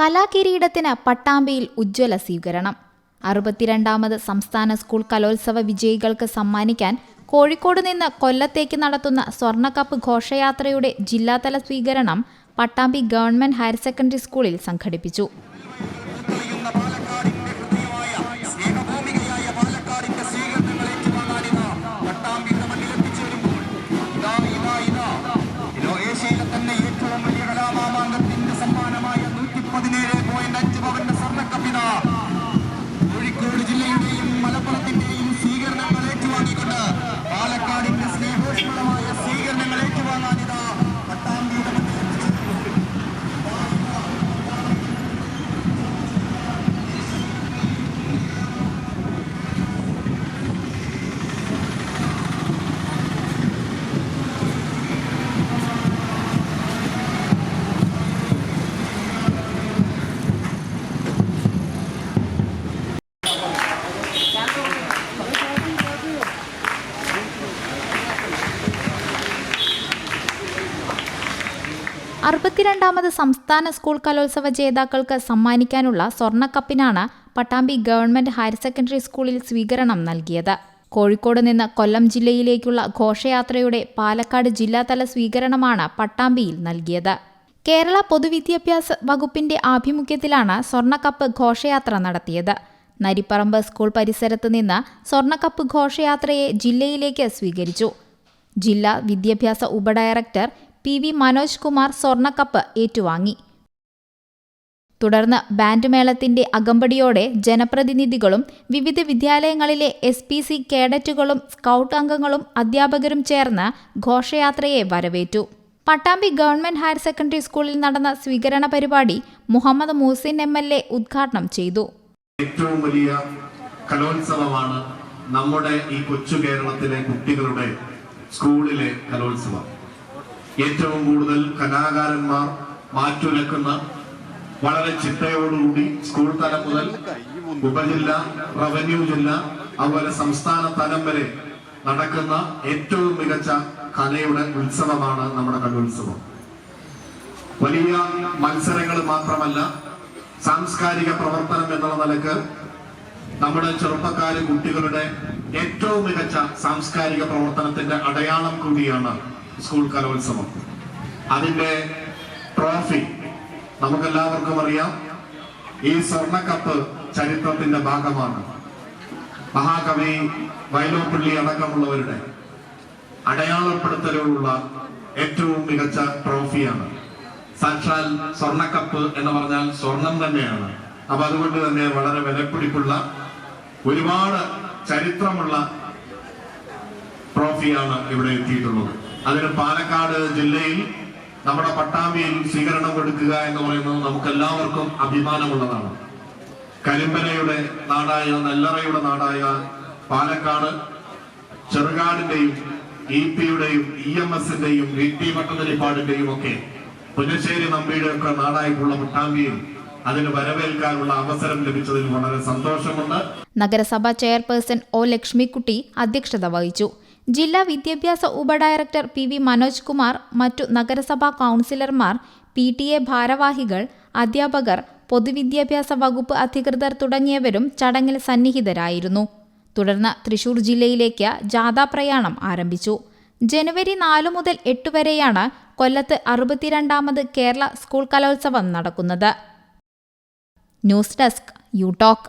കലാകിരീടത്തിന് പട്ടാമ്പിയിൽ ഉജ്ജ്വല സ്വീകരണം. അറുപത്തിരണ്ടാമത് സംസ്ഥാന സ്കൂൾ കലോത്സവ വിജയികൾക്ക് സമ്മാനിക്കാൻ കോഴിക്കോട് നിന്ന് കൊല്ലത്തേക്ക് നടത്തുന്ന സ്വർണക്കപ്പ് ഘോഷയാത്രയുടെ ജില്ലാതല സ്വീകരണം പട്ടാമ്പി ഗവൺമെന്റ് ഹയർ സെക്കൻഡറി സ്കൂളിൽ സംഘടിപ്പിച്ചു. അറുപത്തിരണ്ടാമത് സംസ്ഥാന സ്കൂൾ കലോത്സവ ജേതാക്കൾക്ക് സമ്മാനിക്കാനുള്ള സ്വർണക്കപ്പിനാണ് പട്ടാമ്പി ഗവൺമെന്റ് ഹയർ സെക്കൻഡറി സ്കൂളിൽ സ്വീകരണം നൽകിയത്. കോഴിക്കോട് നിന്ന് കൊല്ലം ജില്ലയിലേക്കുള്ള ഘോഷയാത്രയുടെ പാലക്കാട് ജില്ലാതല സ്വീകരണമാണ് പട്ടാമ്പിയിൽ നൽകിയത്. കേരള പൊതുവിദ്യാഭ്യാസ വകുപ്പിന്റെ ആഭിമുഖ്യത്തിലാണ് സ്വർണക്കപ്പ് ഘോഷയാത്ര നടത്തിയത്. നരിപ്പറമ്പ് സ്കൂൾ പരിസരത്ത് നിന്ന് സ്വർണക്കപ്പ് ഘോഷയാത്രയെ ജില്ലയിലേക്ക് സ്വീകരിച്ചു. ജില്ലാ വിദ്യാഭ്യാസ ഉപഡയറക്ടർ പി വി മനോജ് കുമാർ സ്വർണക്കപ്പ് ഏറ്റുവാങ്ങി. തുടർന്ന് ബാൻഡ് മേളത്തിന്റെ അകമ്പടിയോടെ ജനപ്രതിനിധികളും വിവിധ വിദ്യാലയങ്ങളിലെ എസ് പി സി കേഡറ്റുകളും സ്കൗട്ട് അംഗങ്ങളും അധ്യാപകരും ചേർന്ന് ഘോഷയാത്രയെ വരവേറ്റു. പട്ടാമ്പി ഗവൺമെന്റ് ഹയർ സെക്കൻഡറി സ്കൂളിൽ നടന്ന സ്വീകരണ പരിപാടി Muhammad Muhsin M L A ഉദ്ഘാടനം ചെയ്തു. ഏറ്റവും വലിയ കലോത്സവമാണ് നമ്മുടെ ഈ കൊച്ചു കേരളത്തിലെ കുട്ടികളുടെ സ്കൂളിലെ കലോത്സവം. ഏറ്റവും കൂടുതൽ കലാകാരന്മാർ മാറ്റുരക്കുന്ന വളരെ ചിട്ടയോടുകൂടി സ്കൂൾ തലം മുതൽ ഉപജില്ല റവന്യൂ ജില്ല അതുപോലെ സംസ്ഥാന തലം വരെ നടക്കുന്ന ഏറ്റവും മികച്ച കലയുടെ ഉത്സവമാണ് നമ്മുടെ കലോത്സവം. വലിയ മത്സരങ്ങൾ മാത്രമല്ല സാംസ്കാരിക പ്രവർത്തനം എന്നുള്ള നിലയ്ക്ക് നമ്മുടെ ചെറുപ്പക്കാര് കുട്ടികളുടെ ഏറ്റവും മികച്ച സാംസ്കാരിക പ്രവർത്തനത്തിന്റെ അടയാളം കൂടിയാണ് സ്കൂൾ കലോത്സവം. അതിന്റെ ട്രോഫി നമുക്കെല്ലാവർക്കും അറിയാം. ഈ സ്വർണക്കപ്പ് ചരിത്രത്തിന്റെ ഭാഗമാണ്. മഹാകവി വയലോപ്പള്ളി അടക്കമുള്ളവരുടെ അടയാളപ്പെടുത്തലുള്ള ഏറ്റവും മികച്ച ട്രോഫിയാണ് സാക്ഷാൽ സ്വർണക്കപ്പ് എന്ന് പറഞ്ഞാൽ സ്വർണം തന്നെയാണ്. അപ്പൊ അതുകൊണ്ട് തന്നെ വളരെ വിലപിടിപ്പുള്ള ഒരുപാട് ചരിത്രമുള്ള ട്രോഫിയാണ് ഇവിടെ എത്തിയിട്ടുള്ളത്. അതിന് പാലക്കാട് ജില്ലയിൽ നമ്മുടെ പട്ടാമ്പിയിൽ സ്വീകരണം കൊടുക്കുക എന്ന് പറയുന്നത് നമുക്കെല്ലാവർക്കും അഭിമാനമുള്ളതാണ്. കരിമ്പനയുടെ നാടായ നെല്ലറയുടെ നാടായ പാലക്കാട് ചെറുകാടിന്റെയും ഇ പിയുടെയും ഇ എം എസിന്റെയും വി ടി ഭട്ടതിരിപ്പാടിന്റെയും ഒക്കെ പുനശ്ശേരി നമ്പിയുടെ ഒക്കെ നാടായിട്ടുള്ള പട്ടാമ്പിയിൽ അതിന് വരവേൽക്കാനുള്ള അവസരം ലഭിച്ചതിൽ വളരെ സന്തോഷമുണ്ട്. നഗരസഭാ ചെയർപേഴ്സൺ ഒ ലക്ഷ്മിക്കുട്ടി അധ്യക്ഷത വഹിച്ചു. ജില്ലാ വിദ്യാഭ്യാസ ഉപഡയറക്ടർ പി വി മനോജ് കുമാർ മറ്റു നഗരസഭാ കൗൺസിലർമാർ പി ടി എ ഭാരവാഹികൾ അധ്യാപകർ പൊതുവിദ്യാഭ്യാസ വകുപ്പ് അധികൃതർ തുടങ്ങിയവരും ചടങ്ങിൽ സന്നിഹിതരായിരുന്നു. തുടർന്ന് തൃശൂർ ജില്ലയിലേക്ക് ജാഥാ പ്രയാണം ആരംഭിച്ചു. ജനുവരി നാലു മുതൽ എട്ട് വരെയാണ് കൊല്ലത്ത് അറുപത്തിരണ്ടാമത് കേരള സ്കൂൾ കലോത്സവം നടക്കുന്നത്. News desk you talk.